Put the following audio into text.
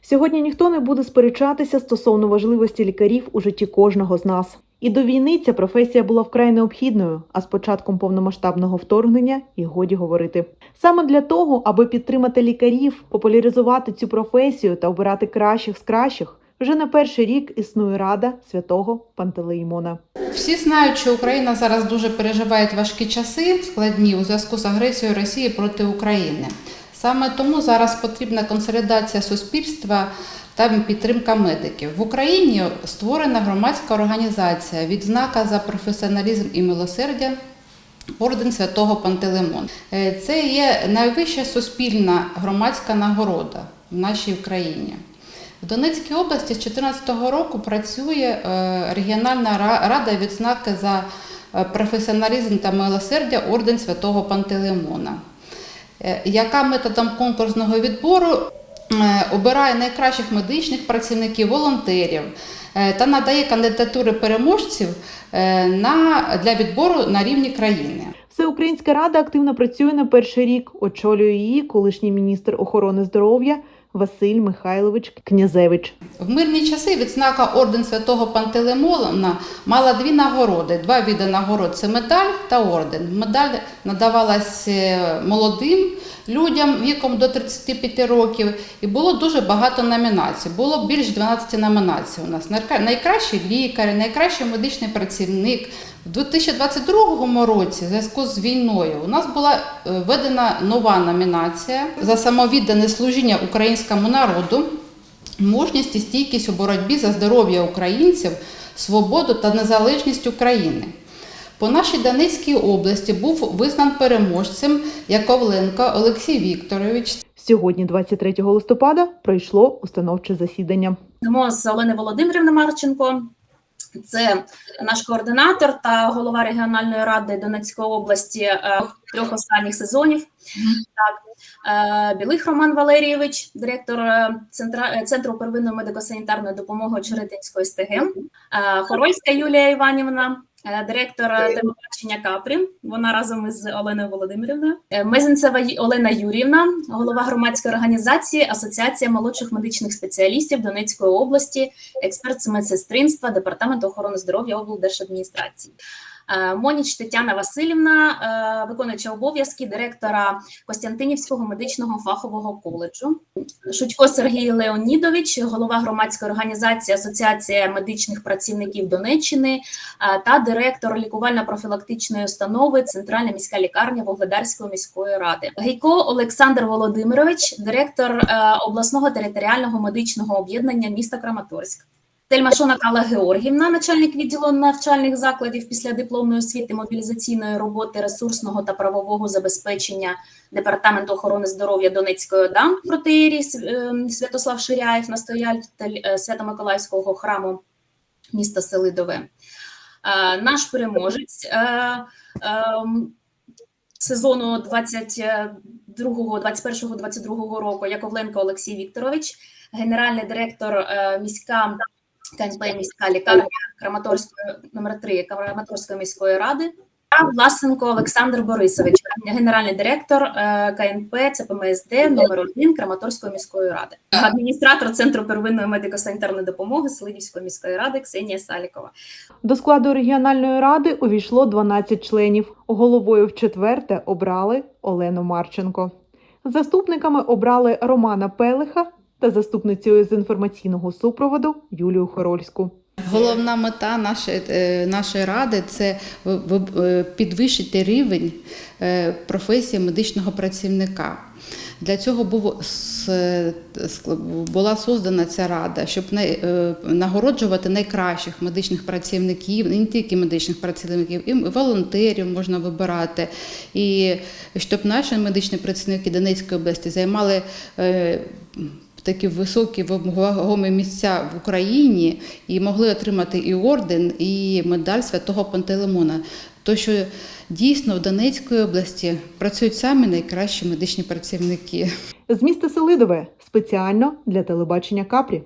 Сьогодні ніхто не буде сперечатися стосовно важливості лікарів у житті кожного з нас. І до війни ця професія була вкрай необхідною, а з початком повномасштабного вторгнення і годі говорити. Саме для того, аби підтримати лікарів, популяризувати цю професію та обирати кращих з кращих, вже не перший рік існує рада святого Пантелеїмона. Всі знають, що Україна зараз дуже переживає важкі часи, складні у зв'язку з агресією Росії проти України. Саме тому зараз потрібна консолідація суспільства та підтримка медиків. В Україні створена громадська організація відзнака за професіоналізм і милосердя. Орден Святого Пантелеймона. Е, Це є найвища суспільна громадська нагорода в нашій Україні. В Донецькій області з 2014 року працює е, регіональна рада відзнаки за е, професіоналізм та милосердя Орден Святого Пантелеймона, яка методом конкурсного відбору е, обирає найкращих медичних працівників, волонтерів е, та надає кандидатури переможців е, на, для відбору на рівні країни. Всеукраїнська рада активно працює на перший рік. Очолює її колишній міністр охорони здоров'я Василь Михайлович Князевич. В мирні часи відзнака Орден Святого Пантелеймона мала дві нагороди. Два віди нагород це медаль та орден. Медаль надавалась е, молодим людям віком до 35 років, і було дуже багато номінацій. Було більш 12 номінацій. У нас Найкра- найкращий лікар, найкращий медичний працівник. У 2022 році, в зв'язку з війною, у нас була е, введена нова номінація за самовіддане служіння українському народу мужність і стійкість у боротьбі за здоров'я українців, свободу та незалежність України. По нашій Донецькій області був визнан переможцем Яковленко Олексій Вікторович. Сьогодні, 23 листопада, пройшло установче засідання. Йдемо з Олени Володимирівни Марченко. Це наш координатор та голова регіональної ради Донецької області е, трьох останніх сезонів. Так. Е, Білих Роман Валерійович, директор е, центра, Центру первинної медико-санітарної допомоги Очеретинської СТГ. Хорольська Юлія Іванівна, е, директор е, телебачення Капрі. Вона разом із Оленою Володимирівною. Е, Мезенцева Олена Юрівна, голова громадської організації Асоціація молодших медичних спеціалістів Донецької області, експерт з медсестринства Департаменту охорони здоров'я облдержадміністрації. Е, Моніч Тетяна Васильівна, е, виконуюча обов'язки директора Костянтинівського медичного фахового коледжу. Шутько Сергій Леонідович, голова громадської організації Асоціація медичних працівників Донеччини е, та директор лікувально-профілактичної установи Центральна міська лікарня Вогледарської міської ради. Гейко Олександр Володимирович, директор обласного територіального медичного об'єднання міста Краматорськ. Тельмашона Кала Георгівна, начальник відділу навчальних закладів після дипломної освіти, мобілізаційної роботи, ресурсного та правового забезпечення Департаменту охорони здоров'я Донецької ОДА, протеєрій е, Святослав Ширяєв, настоятель е, Свято-Миколаївського храму міста Селидове. Е, Наш переможець сезону 22, 21, 22 року Яковленко Олексій Вікторович, генеральний директор міська КНП міська лікарня Краматорської номер 3 Краматорської міської ради. Та Власенко Олександр Борисович, генеральний директор е, КНП ЦПМСД номер 1 Краматорської міської ради, адміністратор Центру первинної медико-санітарної допомоги Селидівської міської ради Ксенія Салікова. До складу регіональної ради увійшло 12 членів. Головою в четверте обрали Олену Марченко. Заступниками обрали Романа Пелиха та заступницею з інформаційного супроводу Юлію Хорольську. Головна мета нашої, е, нашої ради це е, підвищити рівень е, професії медичного працівника. Для цього була создана ця рада, щоб нагороджувати найкращих медичних працівників, не тільки медичних працівників, і волонтерів можна вибирати. І щоб наші медичні працівники Донецької області займали такі високі вагомі місця в Україні і могли отримати і орден, і медаль святого Пантелеймона. То що дійсно в Донецькій області працюють самі найкращі медичні працівники. З міста Селидове спеціально для телебачення Капрі.